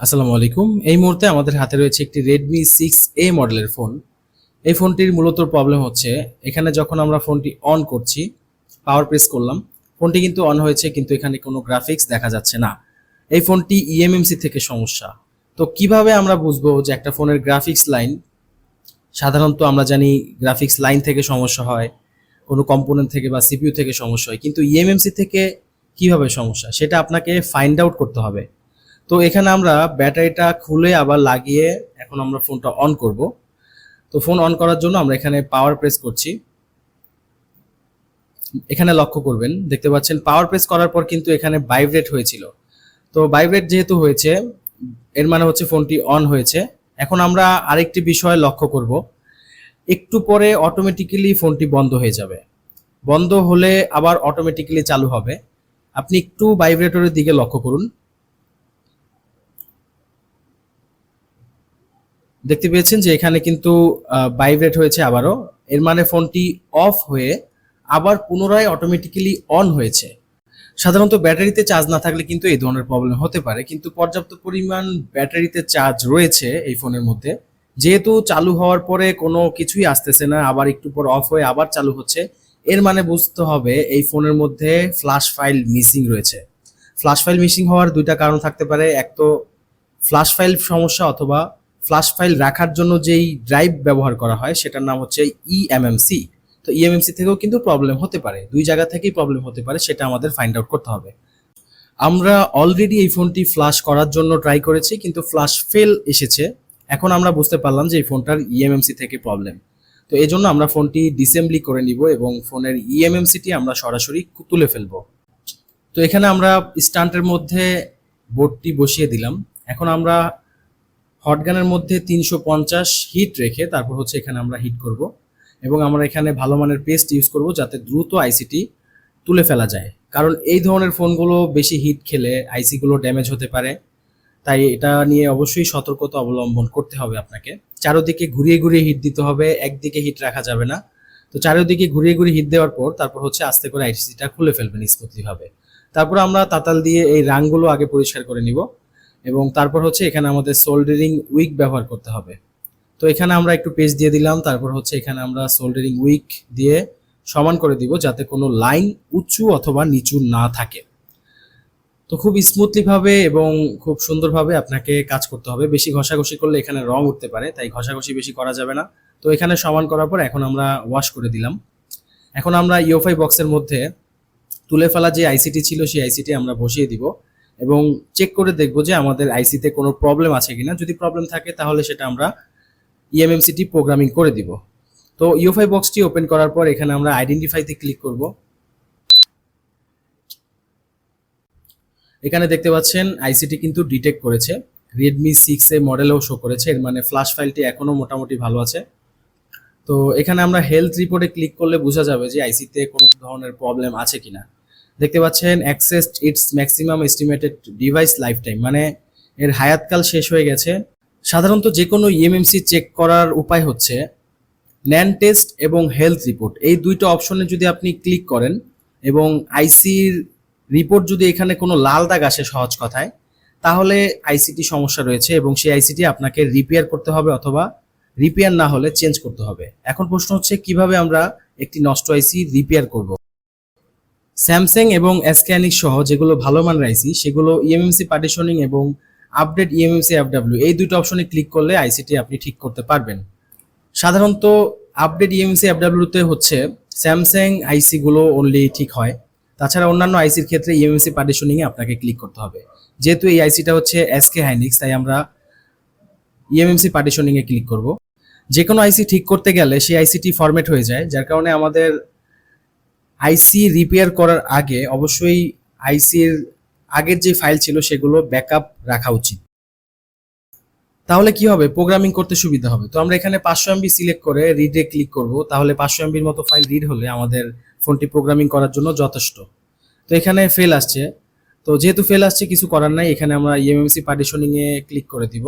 আসসালামু আলাইকুম। এই মুহূর্তে আমাদের হাতে রয়েছে একটি রেডমি সিক্স এ মডেলের ফোন এই ফোনটির মূলত প্রবলেম হচ্ছে, এখানে যখন আমরা ফোনটি অন করছি পাওয়ার প্রেস করলাম ফোনটি কিন্তু অন হয়েছে, কিন্তু এখানে কোনো গ্রাফিক্স দেখা যাচ্ছে না। এই ফোনটি E ইএমএমসি থেকে সমস্যা। তো কীভাবে আমরা বুঝব যে একটা ফোনের গ্রাফিক্স লাইন সাধারণত আমরা জানি গ্রাফিক্স লাইন থেকে সমস্যা হয়, কোনো কম্পোনেন্ট থেকে বা সিপিইউ থেকে সমস্যা হয়, কিন্তু ইএমএমসি থেকে কীভাবে সমস্যা? সেটা আপনাকে ফাইন্ড আউট করতে হবে। তো এখানে আমরা ব্যাটারিটা খুলে আবার লাগিয়ে এখন আমরা ফোনটা অন করব। তো ফোন অন করার জন্য আমরা এখানে পাওয়ার প্রেস করছি। এখানে লক্ষ্য করবেন, দেখতে পাচ্ছেন পাওয়ার প্রেস করার পর কিন্তু এখানে ভাইব্রেট হয়েছিল। তো ভাইব্রেট যেহেতু হয়েছে, এর মানে হচ্ছে ফোনটি অন হয়েছে। এখন আমরা আরেকটি বিষয় লক্ষ্য করব। একটু পরে অটোমেটিক্যালি ফোনটি বন্ধ হয়ে যাবে। বন্ধ হলে আবার অটোমেটিক্যালি চালু হবে। আপনি একটু ভাইব্রেটরের দিকে লক্ষ্য করুন। দেখতে পেয়েছেন যে এখানে কিন্তু ভাইব্রেট হয়েছে আবারও। এর মানে ফোনটি অফ হয়ে আবার পুনরায় অটোমেটিক্যালি অন হয়েছে। সাধারণত ব্যাটারিতে চার্জ না থাকলে কিন্তু এই ধরনের প্রবলেম হতে পারে। কিন্তু পর্যাপ্ত পরিমাণ ব্যাটারিতে চার্জ রয়েছে এই ফোনের মধ্যে। যেহেতু চালু হওয়ার পরে কোনো কিছুই আসতেছে না, আবার একটু পর অফ হয়ে আবার চালু হচ্ছে, এর মানে বুঝতে হবে এই ফোনের মধ্যে ফ্ল্যাশ ফাইল মিসিং রয়েছে। ফ্ল্যাশ ফাইল মিসিং হওয়ার দুইটা কারণ থাকতে পারে। এক তো ফ্ল্যাশ ফাইল সমস্যা অথবা ফ্ল্যাশ ফাইল রাখার জন্য যেই ড্রাইভ ব্যবহার করা হয়, সেটার নাম হচ্ছে E ইএমএমসি তো E ইএমএমসি থেকেও কিন্তু প্রবলেম হতে পারে। দুই জায়গা থেকেই প্রবলেম হতে পারে, সেটা আমাদের ফাইন্ড আউট করতে হবে। আমরা অলরেডি এই ফোনটি ফ্লাশ করার জন্য ট্রাই করেছি, কিন্তু ফ্লাশ ফেল এসেছে। এখন আমরা বুঝতে পারলাম যে এই ফোনটার E ইএমএমসি থেকে প্রবলেম তো এই জন্য আমরা ফোনটি ডিসেম্বলি করে নিব এবং ফোনের E ইএমএমসিটি আমরা সরাসরি তুলে ফেলব। তো এখানে আমরা স্টান্টের মধ্যে বোর্ডটি বসিয়ে দিলাম। এখন আমরা হটগানের মধ্যে তিনশো পঞ্চাশ হিট রেখে তারপর হচ্ছে এখানে আমরা হিট করব। এবং আমরা এখানে ভালো মানের পেস্ট ইউজ করব যাতে দ্রুত আইসিটি তুলে ফেলা যায়। কারণ এই ধরনের ফোনগুলো বেশি হিট খেলে আইসিগুলো ড্যামেজ হতে পারে। তাই এটা নিয়ে অবশ্যই সতর্কতা অবলম্বন করতে হবে আপনাকে। চারোদিকে ঘুরিয়ে ঘুরিয়ে হিট দিতে হবে, একদিকে হিট রাখা যাবে না। তো চারিদিকে ঘুরিয়ে ঘুরিয়ে হিট দেওয়ার পর তারপর হচ্ছে আস্তে করে আইসিটা খুলে ফেলবেন স্মুথলি ভাবে তারপর আমরা তাতাল দিয়ে এই রাংগুলো আগে পরিষ্কার করে নিব। এবং তারপর হচ্ছে এখানে আমাদের সোল্ডারিং উইক ব্যবহার করতে হবে। তো এখানে আমরা একটু পেজ দিয়ে দিলাম, তারপর হচ্ছে এখানে আমরা সোল্ডারিং উইক দিয়ে সমান করে দিব যাতে কোনো লাইন উঁচু অথবা নিচু না থাকে। তো খুব স্মুথলি ভাবে এবং খুব সুন্দরভাবে আপনাকে কাজ করতে হবে। বেশি ঘষাঘষি করলে এখানে রং উঠতে পারে, তাই ঘষাঘষি বেশি করা যাবে না। তো এখানে সমান করার পর এখন আমরা ওয়াশ করে দিলাম। এখন আমরা ইওফাই বক্সের মধ্যে তুলে ফেলা যে আইসিটি ছিল, সেই আইসিটি আমরা বসিয়ে দিব। এবং চেক করে দেখব যে আমাদের আইসিতে কোনো প্রবলেম আছে কিনা। যদি প্রবলেম থাকে, তাহলে সেটা আমরা E ইএমএমসিটি প্রোগ্রামিং করে দিব। তো ইউফাই বক্সটি ওপেন করার পর এখানে আমরা আইডেন্টিফাইতে ক্লিক করব। এখানে দেখতে পাচ্ছেন আইসিটি কিন্তু ডিটেক্ট করেছে। রেডমি সিক্স এ মডেলেও শো করেছে। এর মানে ফ্ল্যাশ ফাইলটি এখনও মোটামুটি ভালো আছে। তো এখানে আমরা হেলথ রিপোর্টে ক্লিক করলে বোঝা যাবে যে আইসিতে কোনো ধরনের প্রবলেম আছে কিনা। দেখতে পাচ্ছেন access it's maximum estimated device life time মানে এর হায়াতকাল শেষ হয়ে গেছে। সাধারণত যে কোনো ইএমএমসি চেক করার উপায় হচ্ছে ন্যান টেস্ট এবং হেলথ রিপোর্ট এই দুইটা অপশনে যদি আপনি ক্লিক করেন এবং আইসির রিপোর্ট যদি এখানে কোনো লাল দাগ আসে সহজ কথায়, তাহলে আইসিটি সমস্যা রয়েছে এবং সেই আইসিটি আপনাকে রিপেয়ার করতে হবে অথবা রিপেয়ার না হলে চেঞ্জ করতে হবে। এখন প্রশ্ন হচ্ছে, কীভাবে আমরা একটি নষ্ট আইসি রিপেয়ার করব? স্যামসাং এবং এসক্যানিক সহ যেগুলো ভালো মান আইসি সেগুলো E ইএমএমসি পার্টিশনিং এবং আপডেট E ইএমএমসি এফডাব্লিউ এই দুটো অপশনে ক্লিক করলে আইসিটি আপনি ঠিক করতে পারবেন। সাধারণত আপডেট E ইএমএমসি এফডাব্লিউতে হচ্ছে স্যামসাং আইসিগুলো অনলি ঠিক হয়। তাছাড়া অন্যান্য আইসির ক্ষেত্রে E ইএমএমসি পার্টিশনিংয়ে আপনাকে ক্লিক করতে হবে। যেহেতু এই আইসিটা হচ্ছে এসকে হাইনিক্স তাই আমরা E ইএমএমসি পার্টিশনিংয়ে ক্লিক করব। যে কোনো আইসি ঠিক করতে গেলে সেই আইসিটি ফরম্যাট হয়ে যায়, যার কারণে আমাদের আইসি রিপেয়ার করার আগে অবশ্যই আইসির আগের যে ফাইল ছিল সেগুলো ব্যাকআপ রাখা উচিত। তাহলে কি হবে? প্রোগ্রামিং করতে সুবিধা হবে। তো আমরা এখানে পাঁচশো এমবি সিলেক্ট করে রিডে ক্লিক করব। তাহলে পাঁচশো এমবির মতো ফাইল রিড হলে আমাদের ফোনটি প্রোগ্রামিং করার জন্য যথেষ্ট। তো এখানে ফেল আসছে। তো যেহেতু ফেল আসছে, কিছু করার নাই। এখানে আমরা ইএমএমসি পার্টিশনিংয়ে ক্লিক করে দিব।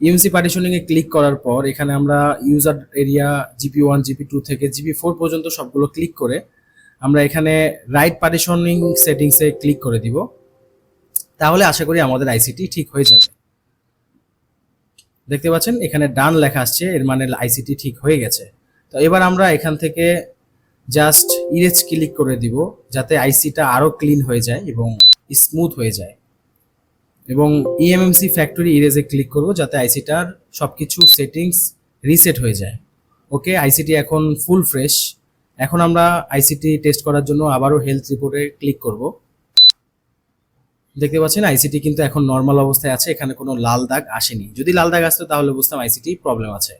ইএমসি পার্টিশনিংয়ে ক্লিক করার পর এখানে আমরা user area GP one GP two থেকে জিপি ফোর পর্যন্ত সবগুলো ক্লিক করে আমরা এখানে রাইট পার্টিশনিং সেটিংসে ক্লিক করে দিব। তাহলে আশা করি আমাদের আইসিটি ঠিক হয়ে যাবে। দেখতে পাচ্ছেন? এখানে ডান লেখা আসছে, এর মানে আইসিটি ঠিক হয়ে গেছে। তো এবার আমরা এখান থেকে জাস্ট ইরেজ ক্লিক করে দিব, যাতে আইসিটা আরও ক্লিন হয়ে যায় এবং স্মুথ হয়ে যায়। এবং ইএমএমসি ফ্যাক্টরি ইরেজে ক্লিক করব যাতে আইসিটার সবকিছু সেটিংস রিসেট হয়ে যায়। ওকে আইসিটি এখন ফুল ফ্রেশ এখন আমরা আইসিটি টেস্ট করার জন্য আবারও হেলথ রিপোর্টে ক্লিক করব। দেখতে পাচ্ছেন আইসিটি কিন্তু এখন নর্মাল অবস্থায় আছে, এখানে কোনো লাল দাগ আসেনি। যদি লাল দাগ আসতো তাহলে বুঝতাম আইসিটি প্রবলেম আছে।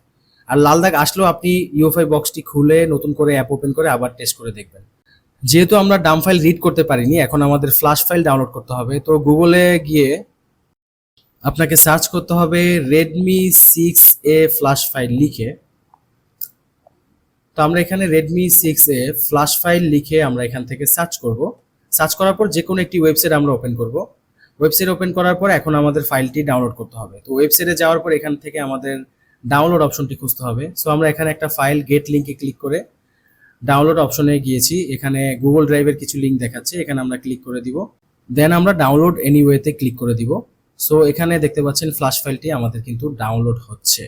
আর লাল দাগ আসলেও আপনি ইউএফআই বক্সটি খুলে নতুন করে অ্যাপ ওপেন করে আবার টেস্ট করে দেখবেন। যেহেতু আমরা ডাম ফাইল রিড করতে পারিনি, এখন আমাদের ফ্ল্যাশ ফাইল ডাউনলোড করতে হবে। তো গুগলে গিয়ে আপনাকে সার্চ করতে হবে Redmi six A flash file লিখে। তো আমরা এখানে Redmi six A flash file লিখে আমরা এখান থেকে সার্চ করব। সার্চ করার পর যে কোনো একটি ওয়েবসাইট আমরা ওপেন করব। ওয়েবসাইট ওপেন করার পর এখন আমাদের ফাইলটি ডাউনলোড করতে হবে। তো ওয়েবসাইটে যাওয়ার পর এখান থেকে আমাদের ডাউনলোড অপশনটি খুঁজতে হবে। সো আমরা এখানে একটা ফাইল গেট লিঙ্কে ক্লিক করে ডাউনলোড অপশনে গিয়েছি। এখানে গুগল ড্রাইভের কিছু লিঙ্ক দেখাচ্ছে। এখানে আমরা ক্লিক করে দিব। দেন আমরা ডাউনলোড এনিওয়েতে ক্লিক করে দিব। সো এখানে দেখতে পাচ্ছেন ফ্ল্যাশ ফাইলটি আমাদের কিন্তু ডাউনলোড হচ্ছে।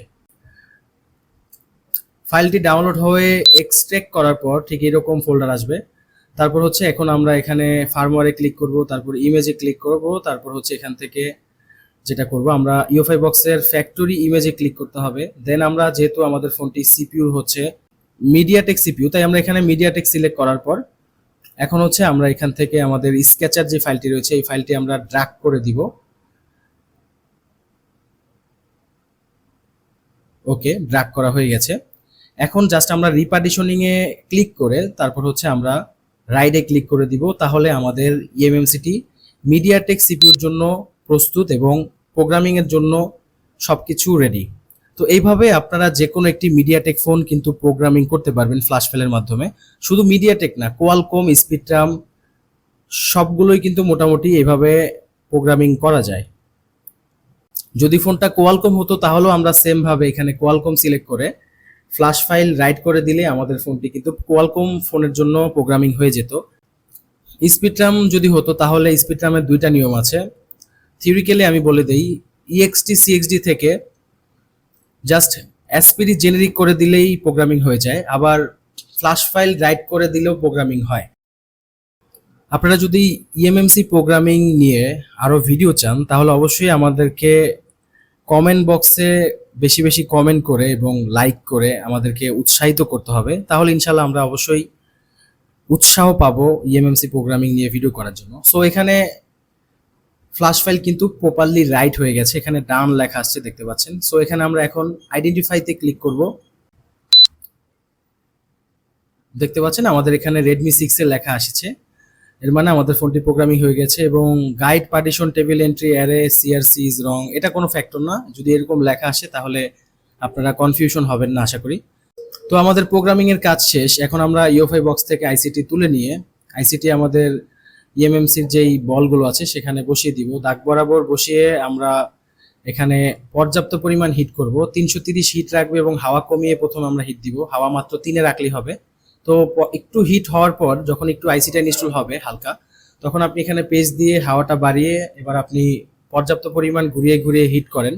ফাইলটি ডাউনলোড হয়ে এক্সট্রেক্ট করার পর ঠিক এরকম ফোল্ডার আসবে। তারপর হচ্ছে এখন আমরা এখানে ফার্মওয়ারে ক্লিক করব, তারপর ইমেজে ক্লিক করব, তারপর হচ্ছে এখান থেকে যেটা করব আমরা ইউএফআই বক্সের ফ্যাক্টরি ইমেজে ক্লিক করতে হবে। দেন আমরা যেহেতু আমাদের ফোনটি সিপিইউ হচ্ছে মিডিয়াটেক সিপিউ তাই আমরা এখানে মিডিয়াটেক সিলেক্ট করার পর এখন হচ্ছে আমরা এখান থেকে আমাদের স্কেচার যে ফাইলটি রয়েছে, এই ফাইলটি আমরা ড্রাগ করে দিব। ওকে ড্রাগ করা হয়ে গেছে। এখন জাস্ট আমরা রিপার্টিশনিং এ ক্লিক করে তারপর হচ্ছে আমরা রাইডে ক্লিক করে দিব। তাহলে আমাদের ইএমএমসিটি মিডিয়াটেক সিপিউর জন্য প্রস্তুত এবং প্রোগ্রামিং এর জন্য সবকিছু রেডি তো এইভাবে আপনারা যে কোনো একটি মিডিয়াটেক ফোন কিন্তু প্রোগ্রামিং করতে পারবেন ফ্ল্যাশ ফেলের মাধ্যমে। শুধু মিডিয়াটেক না কোয়ালকম স্পিডট্রাম সবগুলোই কিন্তু মোটামুটি এইভাবে প্রোগ্রামিং করা যায়। যদি ফোনটা কোয়ালকম হতো, তাহলেও আমরা সেম ভাবে এখানে কোয়ালকম সিলেক্ট করে ফ্ল্যাশ ফাইল রাইট করে দিলে আমাদের ফোনটি কিন্তু কোয়ালকম ফোনের জন্য প্রোগ্রামিং হয়ে যেত। স্পিডরাম যদি হতো, তাহলে স্পিডরামের দুইটা নিয়ম আছে। থিওরিক্যালি আমি বলে দেই ইএক্সটি সিএক্সডি থেকে জাস্ট অ্যাসপিডি জেনেরিক করে দিলেই প্রোগ্রামিং হয়ে যায়, আবার ফ্ল্যাশ ফাইল রাইট করে দিলেও প্রোগ্রামিং হয়। আপনারা যদি E ইএমএমসি প্রোগ্রামিং নিয়ে আরও ভিডিও চান, তাহলে অবশ্যই আমাদেরকে কমেন্ট বক্সে বেশি বেশি কমেন্ট করে এবং লাইক করে আমাদেরকে উৎসাহিত করতে হবে। তাহলে ইনশাল্লাহ আমরা অবশ্যই উৎসাহ পাবো E ইএমএমসি প্রোগ্রামিং নিয়ে ভিডিও করার জন্য। সো এখানে ফ্ল্যাশ ফাইল কিন্তু প্রপারলি রাইট হয়ে গেছে। এখানে ডান লেখা আসছে, দেখতে পাচ্ছেন। সো এখানে আমরা এখন আইডেন্টিফাইতে ক্লিক করব। দেখতে পাচ্ছেন, আমাদের এখানে রেডমি সিক্স এর লেখা আসছে। এর মানে আমাদের ফোনটি প্রোগ্রামিং হয়ে গেছে এবং GUID partition table entry array CRC is wrong এটা কোনো ফ্যাক্টর না। যদি এরকম লেখা আসে তাহলে আপনারা কনফিউশন হবেন না, আশা করি। তো আমাদের প্রোগ্রামিং এর কাজ শেষ। এখন আমরা ইউএফআই বক্স থেকে আইসিটি তুলে নিয়ে আইসিটি আমাদের ইএমএমসির যেই বলগুলো আছে সেখানে বসিয়ে দিব। দাগ বরাবর বসিয়ে আমরা এখানে পর্যাপ্ত পরিমাণ হিট করব। তিনশো তিরিশ হিট রাখবে এবং হাওয়া কমিয়ে প্রথম আমরা হিট দিব। হাওয়া মাত্র তিনে রাখলেই হবে। তো একটু হিট হওয়ার পর যখন একটু আইসিটা ইনস্টল হবে হালকা, তখন আপনি এখানে পেজ দিয়ে হাওয়াটা বাড়িয়ে এবার আপনি পর্যাপ্ত পরিমাণ ঘুরিয়ে ঘুরিয়ে হিট করেন।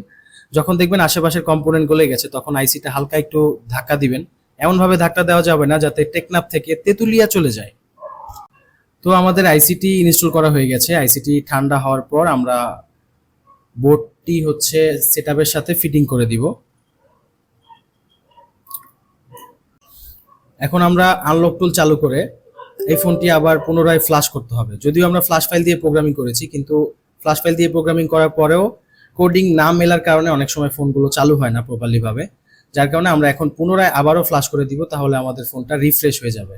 যখন দেখবেন আশেপাশের কম্পোনেন্ট গলে গেছে, তখন আইসিটা হালকা একটু ধাক্কা দিবেন। এমনভাবে ধাক্কা দেওয়া যাবে না যাতে টেকনাপ থেকে তেঁতুলিয়া চলে যায়। তো আমাদের আইসিটি ইনস্টল করা হয়ে গেছে। আইসিটি ঠান্ডা হওয়ার পর আমরা বোর্ডটি হচ্ছে সেটআপের সাথে ফিটিং করে দিব। এখন আমরা আনলক টুল চালু করে এই ফোনটি আবার পুনরায় ফ্লাশ করতে হবে। যদিও আমরা ফ্লাশ ফাইল দিয়ে প্রোগ্রামিং করেছি, কিন্তু ফ্লাশ ফাইল দিয়ে প্রোগ্রামিং করার পরেও কোডিং না মেলার কারণে অনেক সময় ফোনগুলো চালু হয় না প্রপারলি ভাবে। যার কারণে আমরা এখন পুনরায় আবারও ফ্লাশ করে দিব, তাহলে আমাদের ফোনটা রিফ্রেশ হয়ে যাবে।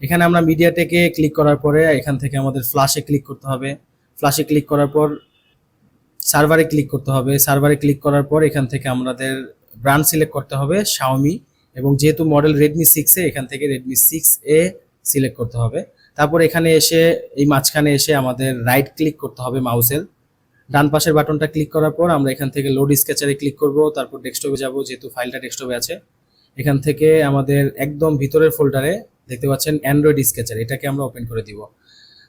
এখানে আমরা মিডিয়াটেকে ক্লিক করার পরে এখান থেকে আমাদের ফ্লাশে ক্লিক করতে হবে। ফ্লাশে ক্লিক করার পর সার্ভারে ক্লিক করতে হবে। সার্ভারে ক্লিক করার পর এখান থেকে আমাদের ব্র্যান্ড সিলেক্ট করতে হবে শাওমি এবং যেহেতু মডেল রেডমি সিক্সে এখান থেকে রেডমি সিক্স এ সিলেক্ট করতে হবে। তারপর এখানে এসে, এই মাঝখানে এসে আমাদের রাইট ক্লিক করতে হবে মাউসের ডান পাশের বাটনটা ক্লিক করার পর আমরা এখান থেকে লোড স্কেচারে ক্লিক করব, তারপর ডেস্কটপে যাব, যেহেতু ফাইলটা ডেস্কটপে আছে। এখান থেকে আমাদের একদম ভিতরের ফোল্ডারে দেখতে পাচ্ছেন অ্যান্ড্রয়েড স্কেচার এটাকে আমরা ওপেন করে দিব।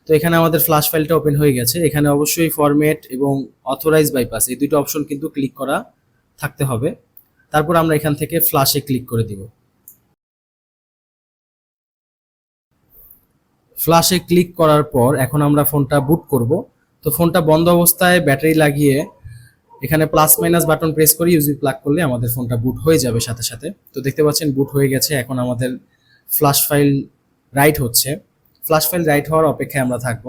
তো এখানে আমাদের ফ্ল্যাশ ফাইলটা ওপেন হয়ে গেছে। এখানে অবশ্যই ফরম্যাট এবং অথরাইজ বাইপাস এই দুটো অপশন কিন্তু ক্লিক করা থাকতে হবে। তারপর আমরা এখান থেকে ফ্ল্যাশে ক্লিক করে দিব। ফ্ল্যাশে ক্লিক করার পর এখন আমরা ফোনটা বুট করব। তো ফোনটা বন্ধ অবস্থায় ব্যাটারি লাগিয়ে এখানে প্লাস মাইনাস বাটন প্রেস করে ইউজি প্লাগ করলে আমাদের ফোনটা বুট হয়ে যাবে সাথে সাথে। তো দেখতে পাচ্ছেন বুট হয়ে গেছে, এখন আমাদের ফ্ল্যাশ ফাইল রাইট হচ্ছে। ফ্ল্যাশ ফাইল রাইট হওয়ার অপেক্ষায় আমরা থাকব।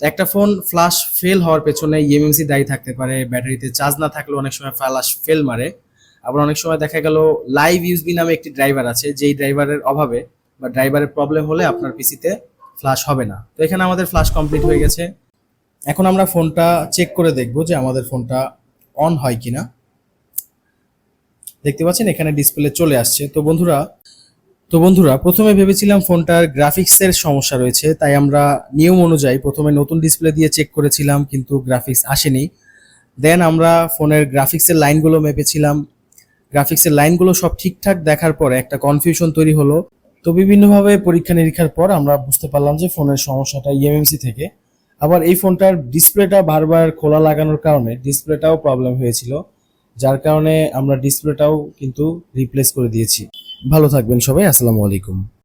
তো একটা ফোন ফ্ল্যাশ ফেল হওয়ার পেছনে ইএমএমসি দায়ী থাকতে পারে, ব্যাটারিতে চার্জ না থাকলেও অনেক সময় ফ্ল্যাশ ফেল মারে। আবার অনেক সময় দেখা গেল লাইভ ইউজবি নামে একটি ড্রাইভার আছে, যেই ড্রাইভারের অভাবে বা ড্রাইভারের প্রবলেম হলে আপনার পিসিতে ফ্ল্যাশ হবে না। তো এখানে আমাদের ফ্ল্যাশ কমপ্লিট হয়ে গেছে। এখন আমরা ফোনটা চেক করে দেখব যে আমাদের ফোনটা অন হয় কিনা। দেখতে পাচ্ছেন এখানে ডিসপ্লে চলে আসছে। তো বন্ধুরা তো বন্ধুরা, প্রথমে ভেবেছিলাম ফোনটার গ্রাফিক্সের সমস্যা রয়েছে, তাই আমরা নিয়ম অনুযায়ী প্রথমে নতুন ডিসপ্লে দিয়ে চেক করেছিলাম, কিন্তু গ্রাফিক্স আসেনি। দেন আমরা ফোনের গ্রাফিক্সের লাইনগুলো মেপেছিলাম গ্রাফিক্সের লাইনগুলো সব ঠিকঠাক দেখার পরে একটা কনফিউশন তৈরি হলো। তো বিভিন্নভাবে পরীক্ষা নিরীক্ষার পর আমরা বুঝতে পারলাম যে ফোনের সমস্যাটা ইএমএমসি থেকে। আবার এই ফোনটার ডিসপ্লেটা বারবার খোলা লাগানোর কারণে ডিসপ্লেটাও প্রবলেম হয়েছিল, যার কারণে আমরা ডিসপ্লেটাও কিন্তু রিপ্লেস করে দিয়েছি। ভালো থাকবেন সবাই, আসসালামু আলাইকুম।